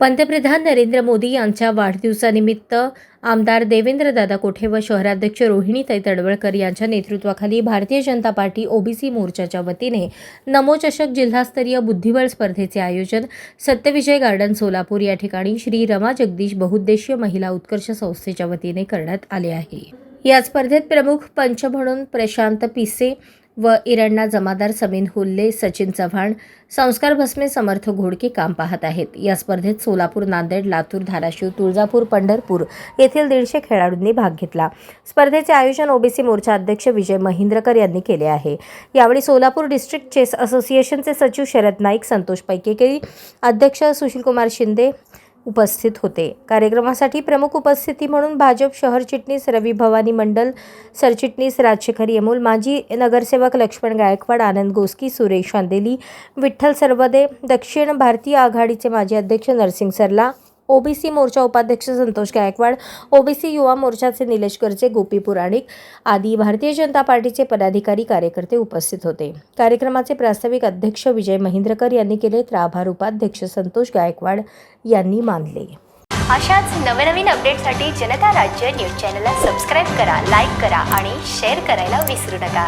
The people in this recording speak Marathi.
पंतप्रधान नरेंद्र मोदी यांच्या वाढदिवसानिमित्त आमदार देवेंद्रदादा कोठे व शहराध्यक्ष रोहिणीताई तडवळकर यांच्या नेतृत्वाखाली भारतीय जनता पार्टी ओबीसी मोर्चाच्या वतीने नमोचषक जिल्हास्तरीय बुद्धिबळ स्पर्धेचे आयोजन सत्यविजय गार्डन सोलापूर या ठिकाणी श्री रमा जगदीश बहुउद्देशीय महिला उत्कर्ष संस्थेच्या वतीने करण्यात आले आहे. या स्पर्धेत प्रमुख पंच म्हणून प्रशांत पिसे व इरणा जमादार समीन हुल्ले सचिन चव्हाण संस्कार भस्मे समर्थ घोडके काम पाहत आहेत. या स्पर्धेत सोलापूर नांदेड लातूर धाराशिव तुळजापूर पंढरपूर येथील दीडशे खेळाडूंनी भाग घेतला. स्पर्धेचे आयोजन ओबीसी मोर्चा अध्यक्ष विजय महिंद्रकर यांनी केले आहे. यावेळी सोलापूर डिस्ट्रिक्ट चेस असोसिएशनचे सचिव शरद नाईक संतोष पैकेकेळी अध्यक्ष सुशीलकुमार शिंदे उपस्थित होते. कार्यक्रमासाठी प्रमुख उपस्थिती म्हणून भाजप शहर चिटणीस रवी भवानी मंडल सरचिटणीस राजशेखर यमूल माजी नगरसेवक लक्ष्मण गायकवाड आनंद गोस्की सुरेश चांदेली विठ्ठल सर्वदे दक्षिण भारतीय आघाडीचे माजी अध्यक्ष नरसिंग सरला ओबीसी मोर्चा उपाध्यक्ष संतोष गायकवाड ओबीसी युवा मोर्चाचे निलेश करचे गोपी पुराणिक आदी भारतीय जनता पार्टीचे पदाधिकारी कार्यकर्ते उपस्थित होते. कार्यक्रमाचे प्रास्ताविक अध्यक्ष विजय महिंद्रकर यांनी केले तर आभार उपाध्यक्ष संतोष गायकवाड यांनी मानले. अशाच नवनवीन अपडेटसाठी जनता राज्य न्यूज चॅनलला सबस्क्राईब करा लाईक करा आणि शेअर करायला विसरू नका.